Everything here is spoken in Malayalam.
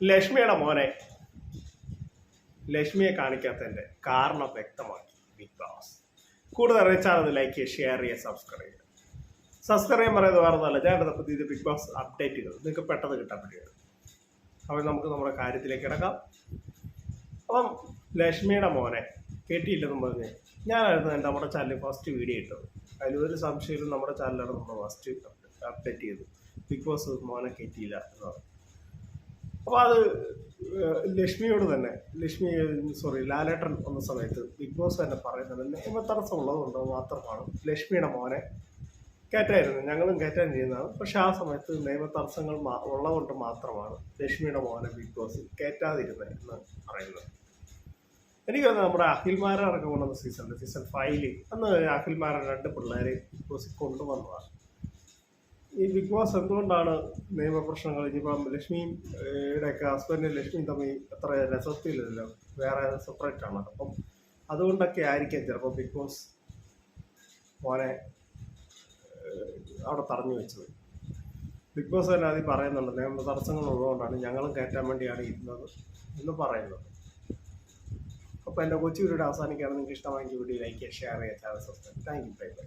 ലക്ഷ്മിയുടെ മോനെ? ലക്ഷ്മിയെ കാണിക്കാത്തതിന്റെ കാരണം വ്യക്തമാക്കി. ബിഗ് ബോസ് കൂടുതൽ അറിയിച്ചാൽ അത് ലൈക്ക് ചെയ്യുക ഷെയർ ചെയ്യുക സബ്സ്ക്രൈബ് ചെയ്യുക. സബ്സ്ക്രൈബ് ചെയ്യാൻ പറയുന്നത് വേറെ ഒന്നല്ല ഞാൻ പുതിയ ബിഗ് ബോസ് അപ്ഡേറ്റുകൾ നിങ്ങൾക്ക് പെട്ടെന്ന് കിട്ടാൻ അപ്പോൾ നമുക്ക് നമ്മുടെ കാര്യത്തിലേക്ക് കിടക്കാം. അപ്പം ലക്ഷ്മിയുടെ മോനെ കേട്ടിയില്ലെന്നും പറഞ്ഞ് ഞാനായിരുന്നു എന്റെ നമ്മുടെ ചാനലിൽ ഫസ്റ്റ് വീഡിയോ ഇട്ടത്. ഒരു സംശയമില്ല നമ്മുടെ ചാനലാണ് നമ്മൾ ഫസ്റ്റ് അപ്ഡേറ്റ് ചെയ്തു. ബിഗ് ബോസ് മോനെ കേട്ടിയില്ല എന്ന് പറഞ്ഞു. അപ്പോൾ അത് ലക്ഷ്മിയോട് തന്നെ. ലക്ഷ്മി സോറി ലാലേട്ടൻ വന്ന സമയത്ത് ബിഗ് ബോസ് തന്നെ പറയുന്നത് നിയമ തടസ്സം ഉള്ളതുകൊണ്ട് മാത്രമാണ് ലക്ഷ്മിയുടെ മോനെ കയറ്റായിരുന്നു. ഞങ്ങളും കയറ്റാൻ ചെയ്യുന്നതാണ് പക്ഷെ ആ സമയത്ത് നിയമ തടസ്സങ്ങൾ ഉള്ളതുകൊണ്ട് മാത്രമാണ് ലക്ഷ്മിയുടെ മോനെ ബിഗ് ബോസിൽ കയറ്റാതിരുന്നത് എന്ന് പറയുന്നത്. എനിക്ക് തോന്നുന്നു നമ്മുടെ അഖിൽമാരെ ഇറക്കി കൊണ്ടുവന്ന സീസണിൽ സീസൺ ഫൈവിൽ അന്ന് അഖിൽമാരെ രണ്ട് പിള്ളേരെ ബിഗ് ബോസിൽ കൊണ്ടുവന്നതാണ്. ഈ ബിഗ് ബോസ് എന്തുകൊണ്ടാണ് നിയമപ്രശ്നങ്ങൾ? ഇനിയിപ്പം ലക്ഷ്മിയും ഒക്കെ ഹസ്ബൻഡും ലക്ഷ്മിയും തമ്മിൽ അത്ര രസത്തിലല്ലോ വേറെ സെപ്പറേറ്റ് ആണ്. അപ്പം അതുകൊണ്ടൊക്കെ ആയിരിക്കാം ചിലപ്പോൾ ബിഗ് ബോസ് മോനെ അവിടെ തടഞ്ഞു വെച്ചത്. ബിഗ് ബോസ് തന്നെ അതിൽ പറയുന്നുണ്ട് നിയമ തടസ്സങ്ങൾ ഉള്ളതുകൊണ്ടാണ് ഞങ്ങളും കയറ്റാൻ വേണ്ടിയാണ് ഇരുന്നത് എന്ന് പറയുന്നത് അപ്പോൾ എന്റെ കൊച്ചു വീഡിയോ അവസാനിക്കുകയാണ്. നിങ്ങൾക്ക് ഇഷ്ടമായെങ്കിൽ വീഡിയോ ലൈക്ക് ഷെയർ ചെയ്യുക channel subscribe thank you bye bye